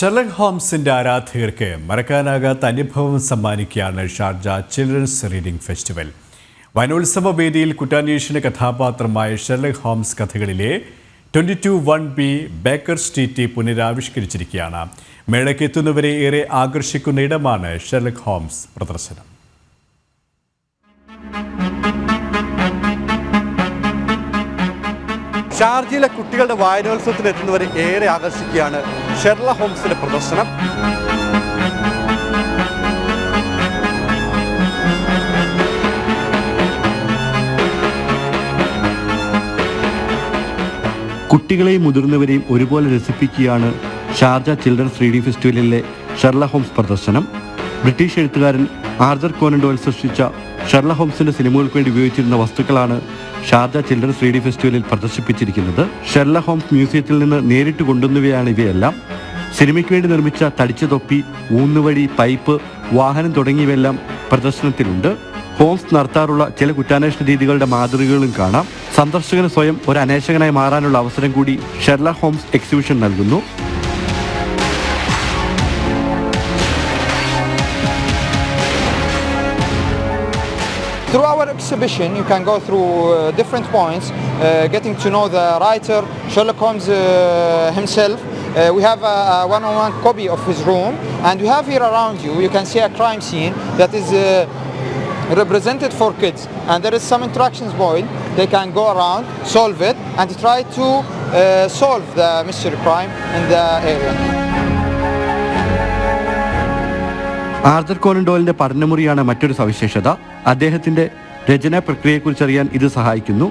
Sherlock ഹോംസിന്റെ ആരാധകർക്ക് മറക്കാനാകാത്ത അനുഭവം സമ്മാനിക്കുകയാണ് ഷാർജ ചിൽഡ്രൻസ് റീഡിംഗ് ഫെസ്റ്റിവൽ. വനോത്സവ വേദിയിൽ കുറ്റാന്വേഷണ കഥാപാത്രമായ Sherlock Holmes കഥകളിലെ twenty two one B Baker Street പുനരാവിഷ്കരിച്ചിരിക്കുകയാണ്. മേളയ്ക്ക് എത്തുന്നവരെ ഏറെ ആകർഷിക്കുന്ന ഇടമാണ് ഷെർലക് ഹോംസ് പ്രദർശനം. ഷാർജയിലെ കുട്ടികളുടെ വായനോത്സവത്തിന് എത്തുന്നവരെ ഏറെ ആകർഷിക്കുകയാണ് ഷെർല ഹോംസിന്റെ പ്രദർശനം. കുട്ടികളെയും മുതിർന്നവരെയും ഒരുപോലെ രസിപ്പിക്കുകയാണ് ഷാർജ ചിൽഡ്രൻസ് റീഡിംഗ് ഫെസ്റ്റിവലിലെ ഷെർല ഹോംസ് പ്രദർശനം. ബ്രിട്ടീഷ് എഴുത്തുകാരൻ ആർജർ കോനൻ ഡോയൽ സൃഷ്ടിച്ച ഷെർല ഹോംസിന്റെ സിനിമകൾക്ക് വേണ്ടി ഉപയോഗിച്ചിരുന്ന വസ്തുക്കളാണ് ഷാർജ ചിൽഡ്രൻസ് ഡി ഫെസ്റ്റിവലിൽ പ്രദർശിപ്പിച്ചിരിക്കുന്നത്. ഷെർല ഹോംസ് മ്യൂസിയത്തിൽ നിന്ന് നേരിട്ട് കൊണ്ടുവന്നവയാണ് ഇവയെല്ലാം. സിനിമയ്ക്ക് വേണ്ടി നിർമ്മിച്ച തടിച്ച തൊപ്പി ഊന്നുവഴി പൈപ്പ് വാഹനം തുടങ്ങിയവയെല്ലാം പ്രദർശനത്തിലുണ്ട്. ഹോംസ് നടത്താറുള്ള ചില കുറ്റാന്വേഷണ രീതികളുടെ മാതൃകകളും കാണാം. സന്ദർശകന് സ്വയം ഒരു അന്വേഷകനായി മാറാനുള്ള അവസരം കൂടി ഷെർല ഹോംസ് എക്സിബിഷൻ നൽകുന്നു. Through our exhibition, you can go through uh, different points, uh, getting to know the writer, Sherlock Holmes uh, himself. Uh, we have a, one-on-one copy of his room, and we have here around you, you can see a crime scene that is uh, represented for kids. And there is some interactions point. They can go around, solve it, and try to uh, solve the mystery crime in the area. Arthur Conan ഡോയലിന്റെ പഠനമുറിയാണ് മറ്റൊരു സവിശേഷത. അദ്ദേഹത്തിന്റെ രചനാ പ്രക്രിയയെക്കുറിച്ചറിയാൻ ഇത് സഹായിക്കുന്നു.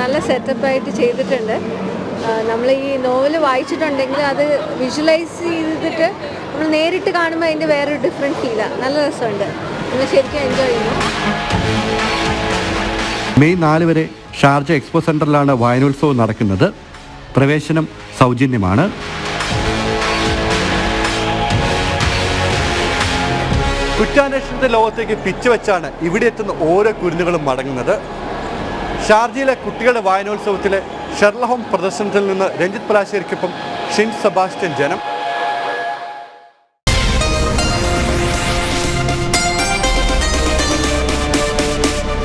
നല്ല setup ആയിട്ട് ചെയ്തിട്ടുണ്ട്. നമ്മൾ ഈ നോവൽ വായിച്ചിട്ടുണ്ടെങ്കിൽ അത് വിഷ്വലൈസ് ചെയ്തിട്ട് നമ്മൾ നേരിട്ട് കാണുമ്പോൾ അതിന്റെ വേറൊരു ഡിഫറെന്റ് ഫീലാണ് നല്ല രസമുണ്ട്. നമ്മൾ ശരിക്കും എൻജോയ് ചെയ്യുന്നു. മെയ് നാല് വരെ ഷാർജ എക്സ്പോ സെന്ററിലാണ് വായനോത്സവം നടക്കുന്നത്. പ്രവേശനം സൗജന്യമാണ്. കുറ്റാന്വേഷണത്തെ ലോകത്തേക്ക് പിച്ചുവെച്ചാണ് ഇവിടെ എത്തുന്ന ഓരോ കുരുന്നുകളും മടങ്ങുന്നത്. ഷാർജയിലെ കുട്ടികളുടെ വായനോത്സവത്തിലെ ഷെർലഹോം പ്രദർശനത്തിൽ നിന്ന് രഞ്ജിത് പലാശ്ശേരിക്കൊപ്പം ഷിൻ സെബാസ്റ്റ്യൻ ജനം.